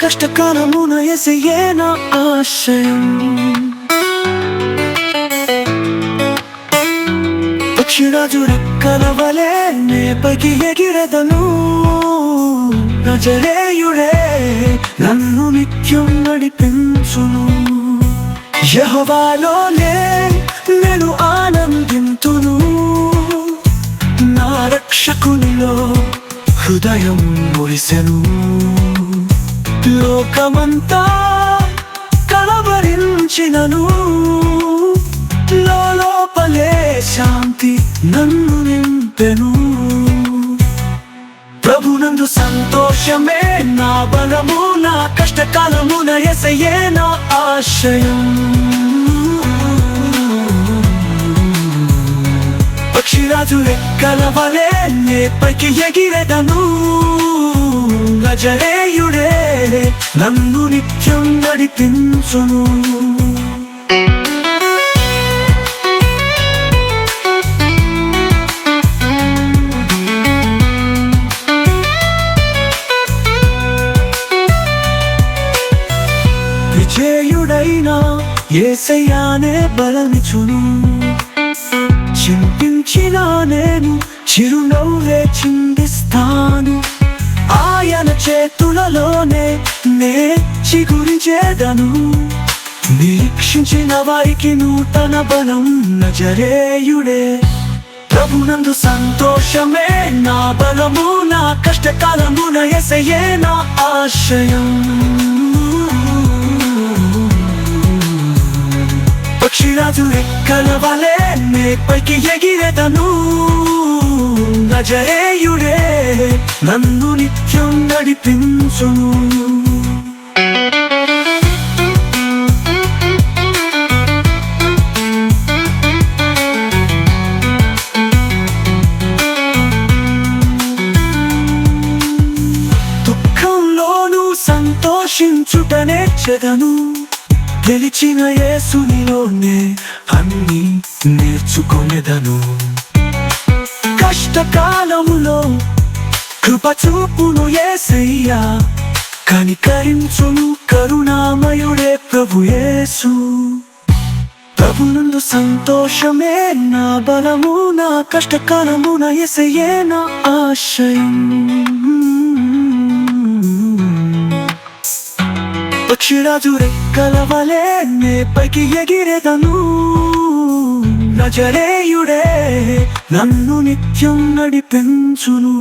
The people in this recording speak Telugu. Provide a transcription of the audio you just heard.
కష్టకాలమున ఎసయే నా ఆశయం. పక్షిరాజు రెక్కల వలె నేపకి ఎగిరదను. నజరేయుడే నన్ను నిత్యం నడిపించును. యహవాలోనే నేను ఆనందింతును. నా రక్షకునిలో హృదయం మురిసెను లోకమంతా కలవరించినను. లోపలే శాంతి నన్ను నింపెను. ప్రభునందు సంతోషమే నా బలము నా కష్టకాలమున ఎసయే నా ఆశయం. పక్షిరాజు రెక్కల వలె నేపైకి ఎగిరెదను. గజరేయుడే నన్ను నిత్యం నడిపించును. విజయుడైన ఏసయ్యానే బలమిచును చింతించిన నేను చిరునవ్వే చిందిస్తాను. ఆయన చేతులలోనే నే చిగురించేదను. నిరీక్షించిన వారికి నూతన బలం నజరేయుడే. ప్రభునందు సంతోషమే నా బలము నా కష్టకాలమున ఎసయే నా ఆశయం. పక్షిరాజు రెక్కల వలె నేపైకి ఎగిరెదను నజరేయుడే నన్ను నిత్యం నడిపించును. దుఃఖంలోనూ సంతోషించుటనే చెదను. గెలిచిన యేసునిలోనే అన్ని నేర్చుకునేదను. కష్టకాలములో కృప చూపును యేసయ్యా కనికరించును కరుణామయుడే ప్రభు యేసు. ప్రభునందు సంతోషమే నా బలము నా కష్టకాలమున ఎసయే నా ఆశయం. పక్షిరాజు రెక్కలవలే నేపైకి ఎగిరెదను. నజరేయుడే నన్ను నిత్యం నడిపించును.